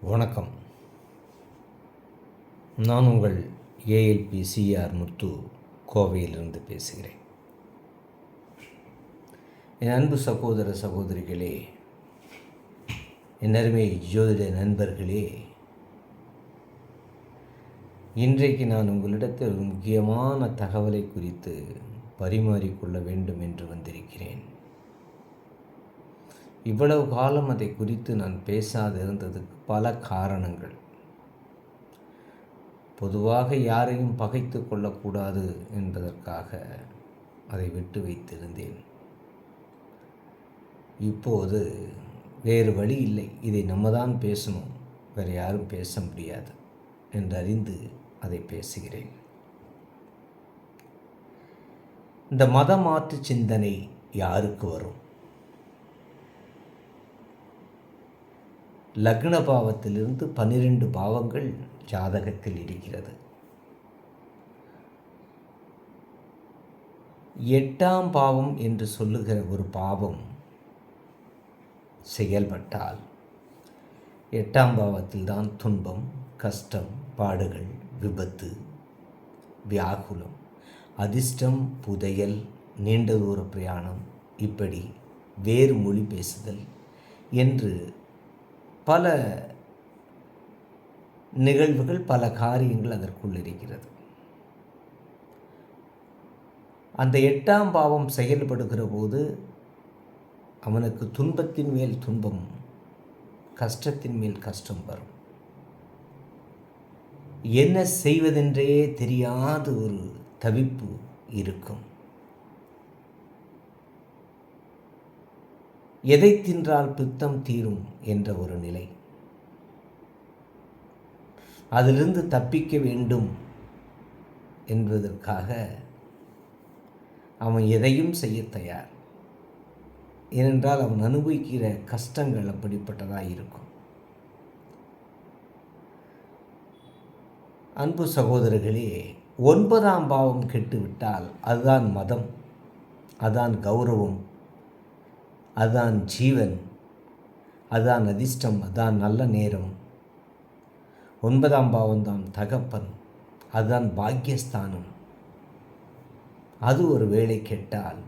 வணக்கம். நான் உங்கள் ஏஎல்பி சிஆர் முத்து கோவையிலிருந்து பேசுகிறேன். என் அன்பு சகோதர சகோதரிகளே என் அருமை ஜோதிட நண்பர்களே இன்றைக்கு நான் உங்களிடத்தில் ஒரு முக்கியமான தகவலை குறித்து பரிமாறிக்கொள்ள வேண்டும் என்று வந்திருக்கிறேன். இவ்வளவு காலம் அதை குறித்து நான் பேசாதிருந்ததுக்கு பல காரணங்கள். பொதுவாக யாரையும் பகைத்து கொள்ளக்கூடாது என்பதற்காக அதை விட்டு வைத்திருந்தேன். இப்போது வேறு வழி இல்லை. இதை நம்ம தான் பேசணும். வேறு யாரும் பேச முடியாது என்றறிந்து அதை பேசுகிறேன். இந்த மத மாற்று சிந்தனை யாருக்கு வரும்? லக்ன பாவத்திலிருந்து பன்னிரெண்டு பாவங்கள் ஜாதகத்தில் இருக்கிறது. எட்டாம் பாவம் என்று சொல்லுகிற ஒரு பாவம் செயல்பட்டால் எட்டாம் பாவத்தில் தான் துன்பம் கஷ்டம் பாடுகள் விபத்து வியாகுலம் அதிர்ஷ்டம் புதையல் நீண்ட தூர பிரயாணம் இப்படி வேறு மொழி பேசுதல் என்று பல நிகழ்வுகள் பல காரியங்கள் அதற்குள் இருக்கிறது. அந்த எட்டாம் பாவம் செயல்படுகிற போது அவனுக்கு துன்பத்தின் மேல் துன்பம் கஷ்டத்தின் மேல் கஷ்டம் வரும். என்ன செய்வதென்றே தெரியாத ஒரு தவிப்பு இருக்கும். எதை தின்றால் பித்தம் தீரும் என்ற ஒரு நிலை. அதிலிருந்து தப்பிக்க வேண்டும் என்பதற்காக அவன் எதையும் செய்ய தயார். ஏனென்றால் அவன் அனுபவிக்கிற கஷ்டங்கள் அப்படிப்பட்டதாக இருக்கும். அன்பு சகோதரர்களே ஒன்பதாம் பாவம் கெட்டுவிட்டால் அதுதான் மதம் அதுதான் கௌரவம் அதான் ஜீவன் அதுதான் அதிர்ஷ்டம் அதான் நல்ல நேரம். ஒன்பதாம் பாவம்தான் தகப்பன் அதுதான் பாக்கியஸ்தானம். அது ஒரு வேலை கெட்டால்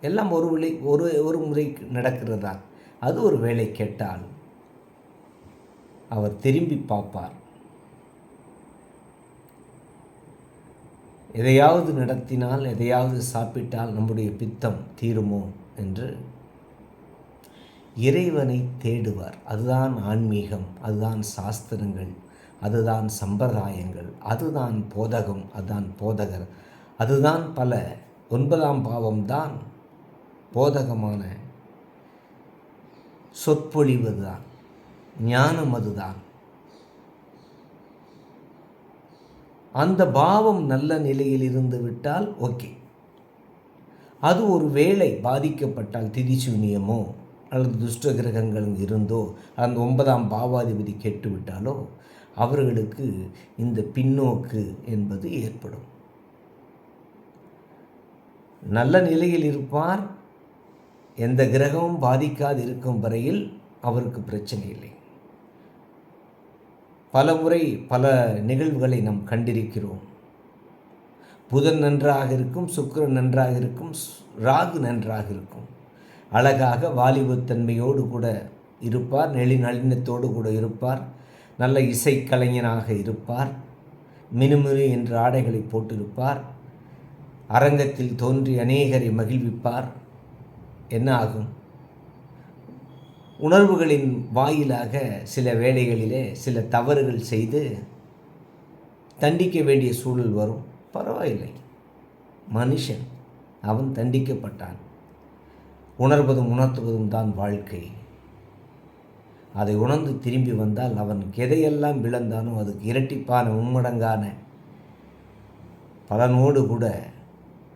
எல்லாம் ஒரு விலை ஒரு ஒரு முறை நடக்கிறதா? அது ஒரு வேலை கேட்டால் அவர் திரும்பி பார்ப்பார். எதையாவது நடத்தினால் எதையாவது சாப்பிட்டால் நம்முடைய பித்தம் தீருமோ? என்று இறைவனை தேடுவார். அதுதான் ஆன்மீகம் அதுதான் சாஸ்திரங்கள் அதுதான் சம்பிரதாயங்கள் அதுதான் போதகம் அதுதான் போதகர். அதுதான் பல ஒன்பதாம் பாவம்தான் போதகமான சொற்பொழிவு தான் ஞானம் அதுதான். அந்த பாவம் நல்ல நிலையில் இருந்து விட்டால் ஓகே. அது ஒரு வேளை பாதிக்கப்பட்டால் திதிசூனியமோ அல்லது துஷ்ட கிரகங்கள் இருந்தோ அந்த ஒன்பதாம் பாவாதிபதி கெட்டுவிட்டாலோ அவர்களுக்கு இந்த பின்னோக்கு என்பது ஏற்படும். நல்ல நிலையில் இருப்பார். எந்த கிரகமும் பாதிக்காது இருக்கும் வரையில் அவருக்கு பிரச்சனை இல்லை. பல முறை பல நிகழ்வுகளை நாம் கண்டிருக்கிறோம். புதன் நன்றாக இருக்கும் சுக்கரன் நன்றாக இருக்கும் ராகு நன்றாக இருக்கும். அழகாக வாலிபத்தன்மையோடு கூட இருப்பார் நெளி நளினத்தோடு கூட இருப்பார் நல்ல இசைக்கலைஞனாக இருப்பார் மினுமினு என்ற ஆடைகளை போட்டிருப்பார் அரங்கத்தில் தோன்றி அநேகரை மகிழ்விப்பார். என்ன ஆகும்? உணர்வுகளின் வாயிலாக சில வேளைகளிலே சில தவறுகள் செய்து தண்டிக்க வேண்டிய சூழல் வரும். பரவாயில்லை. மனுஷன் அவன் தண்டிக்கப்பட்டான். உணர்வதும் உணர்த்துவதும் தான் வாழ்க்கை. அதை உணர்ந்து திரும்பி வந்தால் அவன் எதையெல்லாம் விளந்தானோ அதுக்கு இரட்டிப்பான மும்மடங்கான பலனோடு கூட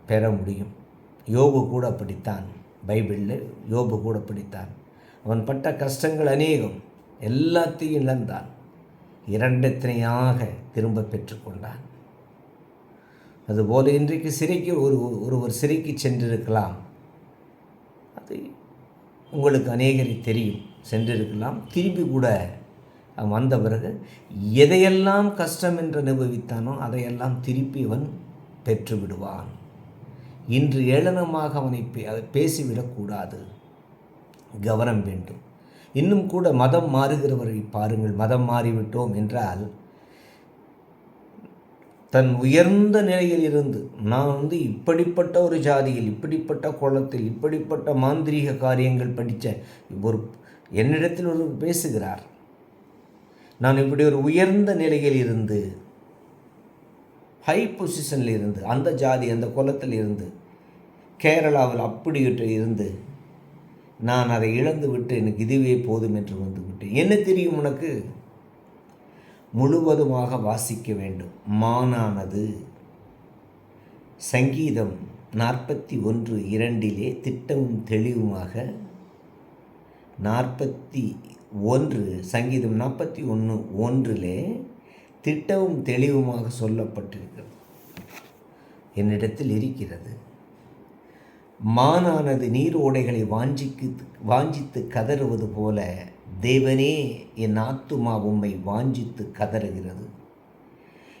பெற முடியும். யோபு கூட படித்தான் பைபிளில் யோபு கூட படித்தான் அவன் பட்ட கஷ்டங்கள் அநேகம் எல்லாத்தையும் இழந்தான். இரண்டத்தினையாக திரும்ப பெற்றுக்கொண்டான் அதுபோல இன்றைக்கு சிறைக்கு ஒரு ஒருவர் சிறைக்கு சென்றிருக்கலாம். அது உங்களுக்கு அநேகரை தெரியும். சென்றிருக்கலாம். திரும்பி கூட அவன் வந்த பிறகு எதையெல்லாம் கஷ்டம் என்று அனுபவித்தானோ அதையெல்லாம் திருப்பி அவன் பெற்று விடுவான். இன்று ஏளனமாக அவனை பே- பேசிவிடக்கூடாது கவனம் வேண்டும். இன்னும் கூட மதம் மாறுகிறவரை பாருங்கள். மதம் மாறிவிட்டோம் என்றால் தன் உயர்ந்த நிலையில் இருந்து நான் வந்து இப்படிப்பட்ட ஒரு ஜாதியில் இப்படிப்பட்ட குளத்தில் இப்படிப்பட்ட மாந்திரீக காரியங்கள் படித்த ஒரு என்னிடத்தில் ஒரு பேசுகிறார். நான் இப்படி ஒரு உயர்ந்த நிலையில் இருந்து ஹை பொசிஷனில் இருந்து அந்த ஜாதி அந்த குலத்தில் இருந்து கேரளாவில் அப்படி இருந்து நான் அதை இழந்து விட்டு எனக்கு இதுவே போதும் என்று வந்து விட்டேன். என்ன தெரியும் உனக்கு? முழுவதுமாக வாசிக்க வேண்டும். மானானது. சங்கீதம் நாற்பத்தி ஒன்று இரண்டிலே திட்டமும் தெளிவுமாக நாற்பத்தி ஒன்று சங்கீதம் நாற்பத்தி ஒன்று ஒன்றிலே திட்டமும் தெளிவுமாக சொல்லப்பட்டிருக்கிறது. என்னிடத்தில் இருக்கிறது. மானானது நீரோடைகளை வாஞ்சிக்கு வாஞ்சித்து கதறுவது போல தேவனே என் ஆத்துமா உம்மை வாஞ்சித்து கதறுகிறது.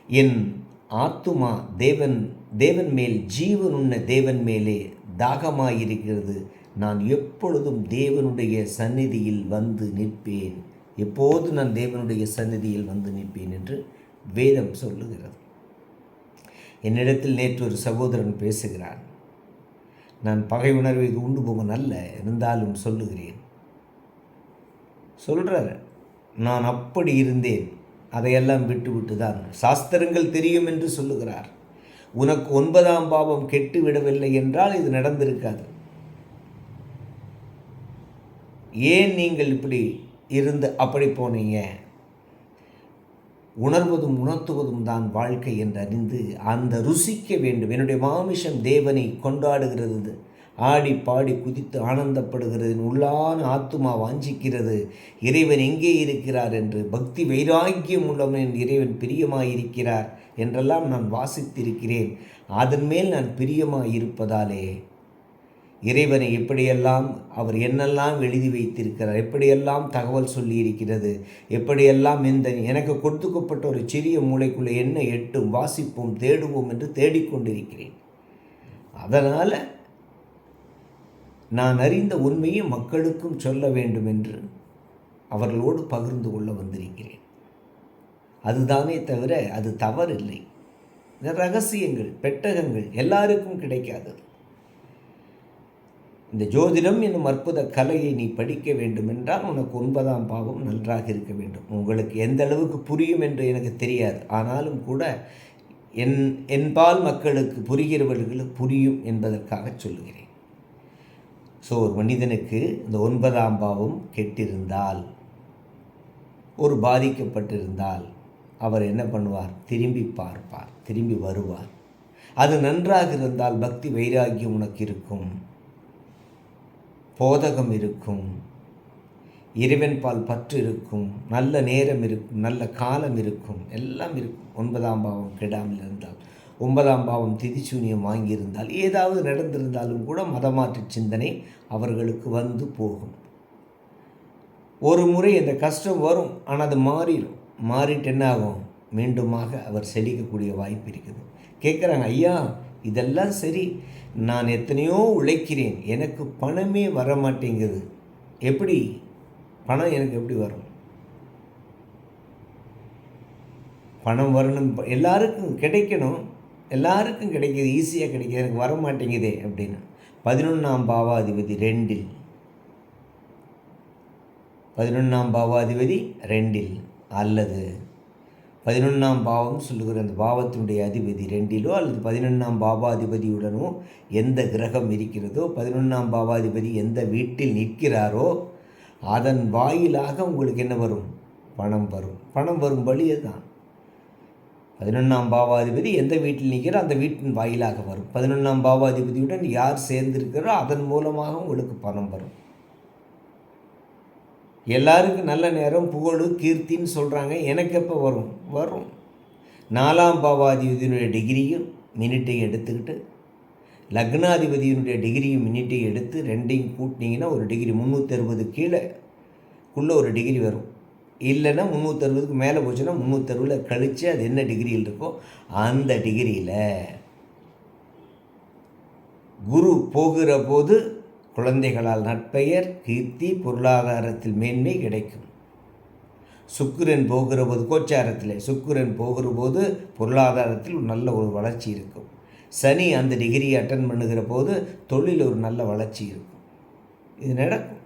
என் ஆத்துமா தேவன் தேவன் மேல் ஜீவனுள்ள தேவன் மேலே தாகமாயிருக்கிறது. நான் எப்பொழுதும் தேவனுடைய சந்நிதியில் வந்து நிற்பேன். எப்போது நான் தேவனுடைய சந்நிதியில் வந்து நிற்பேன் என்று வேதம் சொல்லுகிறது. என்னிடத்தில் நேற்று ஒரு சகோதரன் பேசுகிறான். நான் பகை உணர்வை இது உண்டு போவன் அல்ல இருந்தாலும் சொல்லுகிறேன். சொல்கிறார் நான் அப்படி இருந்தேன். அதையெல்லாம் விட்டு விட்டு தான் சாஸ்திரங்கள் தெரியும் என்று சொல்லுகிறார். உனக்கு ஒன்பதாம் பாவம் கெட்டு விடவில்லை என்றால் இது நடந்திருக்காது. ஏன் நீங்கள் இப்படி இருந்து அப்படி போனீங்க? உணர்வதும் உணர்த்துவதும் தான் வாழ்க்கை என்று அறிந்து அந்த ருசிக்க வேண்டும். என்னுடைய மாமிஷம் தேவனை கொண்டாடுகிறது. ஆடி பாடி குதித்து ஆனந்தப்படுகிறது உள்ளான ஆத்துமா வாஞ்சிக்கிறது. இறைவன் எங்கே இருக்கிறார் என்று பக்தி வைராக்கியம் உள்ளவன் என் இறைவன் பிரியமாயிருக்கிறார் என்றெல்லாம் நான் வாசித்திருக்கிறேன். அதன் மேல் நான் பிரியமாயிருப்பதாலே. இறைவனை எப்படியெல்லாம் அவர் என்னெல்லாம் எழுதி வைத்திருக்கிறார் எப்படியெல்லாம் தகவல் சொல்லியிருக்கிறது எப்படியெல்லாம் இந்த எனக்கு கொடுத்துக்கப்பட்ட ஒரு சிறிய மூளைக்குள்ளே என்ன எட்டும் வாசிப்போம் தேடுவோம் என்று தேடிக்கொண்டிருக்கிறேன். அதனால் நான் அறிந்த உண்மையை மக்களுக்கும் சொல்ல வேண்டும் என்று அவர்களோடு பகிர்ந்து கொள்ள வந்திருக்கிறேன். அதுதானே தவிர அது தவறில்லை. இந்த ரகசியங்கள் பெட்டகங்கள் எல்லாருக்கும் கிடைக்காதது. இந்த ஜோதிடம் என்னும் அற்புத கலையை நீ படிக்க வேண்டும் என்றால் உனக்கு ஒன்பதாம் பாவம் நன்றாக இருக்க வேண்டும். உங்களுக்கு எந்த அளவுக்கு புரியும் என்று எனக்கு தெரியாது. ஆனாலும் கூட என் என்பால் மக்களுக்கு புரிகிறவர்களுக்கு புரியும் என்பதற்காக சொல்லுகிறேன். ஸோ ஒரு மனிதனுக்கு இந்த ஒன்பதாம் பாவம் கெட்டிருந்தால் ஒரு பாதிக்கப்பட்டிருந்தால் அவர் என்ன பண்ணுவார்? திரும்பி பார்ப்பார் திரும்பி வருவார். அது நன்றாக இருந்தால் பக்தி வைராகியம் உனக்கு இருக்கும் போதகம் இருக்கும் இறைவன் பால் பற்று இருக்கும் நல்ல நேரம் இருக்கும் நல்ல காலம் இருக்கும் எல்லாம் இருக்கும். ஒன்பதாம் பாவம் கெடாமல் இருந்தால். ஒன்பதாம் பாவம் திதிசூனியம் வாங்கியிருந்தால் ஏதாவது நடந்திருந்தாலும் கூட மதமாற்று சிந்தனை அவர்களுக்கு வந்து போகும். ஒரு முறை இந்த கஷ்டம் வரும் ஆனால் அது மாறிடும். மாறிட்டு என்ன ஆகும்? மீண்டுமாக அவர் செழிக்கக்கூடிய வாய்ப்பு இருக்குது. கேட்குறாங்க ஐயா இதெல்லாம் சரி. நான் எத்தனையோ உழைக்கிறேன். எனக்கு பணமே வர மாட்டேங்குது எப்படி? பணம் எனக்கு எப்படி வரும்? பணம் வரணும். எல்லாருக்கும் கிடைக்கணும். எல்லாருக்கும் கிடைக்கிது ஈஸியாக கிடைக்கிது. எனக்கு வர மாட்டேங்குதே அப்படின்னு. பதினொன்றாம் பாவாதிபதி ரெண்டில். பதினொன்றாம் பாவாதிபதி ரெண்டில் அல்லது பதினொன்றாம் பாவம் சொல்லுகிற அந்த பாவத்தினுடைய அதிபதி ரெண்டிலோ அல்லது பதினொன்றாம் பாவாதிபதியுடனோ எந்த கிரகம் இருக்கிறதோ பதினொன்றாம் பாவாதிபதி எந்த வீட்டில் நிற்கிறாரோ அதன் வாயிலாக உங்களுக்கு என்ன வரும்? பணம் வரும். பணம் வரும் வழியே தான். பதினொன்றாம் பாவாதிபதி எந்த வீட்டில் நிற்கிறோ அந்த வீட்டின் வாயிலாக வரும். பதினொன்றாம் பாவாதிபதியுடன் யார் சேர்ந்திருக்கிறோ அதன் மூலமாக உங்களுக்கு பணம் வரும். எல்லாருக்கும் நல்ல நேரம் புகழ் கீர்த்தின்னு சொல்கிறாங்க எனக்கு எப்போ வரும்? வரும். நாலாம் பாவாதிபதியினுடைய டிகிரியும் மினிட்டையும் எடுத்துக்கிட்டு லக்னாதிபதியினுடைய டிகிரியும் மினிட்டையும் எடுத்து ரெண்டையும் கூட்டினீங்கன்னா ஒரு டிகிரி முந்நூற்றி அறுபது கீழே குள்ளே ஒரு டிகிரி வரும். இல்லைன்னா முந்நூற்றறுபதுக்கு மேலே போச்சுன்னா முந்நூற்றறுபதில் கழித்து அது என்ன டிகிரியில் இருக்கோ அந்த டிகிரியில் குரு போகிற போது குழந்தைகளால் நட்பெயர் கீர்த்தி பொருளாதாரத்தில் மேன்மை கிடைக்கும். சுக்கிரன் போகிற போது கோச்சாரத்தில் சுக்கிரன் போகிற போது பொருளாதாரத்தில் ஒரு நல்ல ஒரு வளர்ச்சி இருக்கும். சனி அந்த டிகிரியை அட்டன் பண்ணுகிற போது தொழில் ஒரு நல்ல வளர்ச்சி இருக்கும். இது நடக்கும்.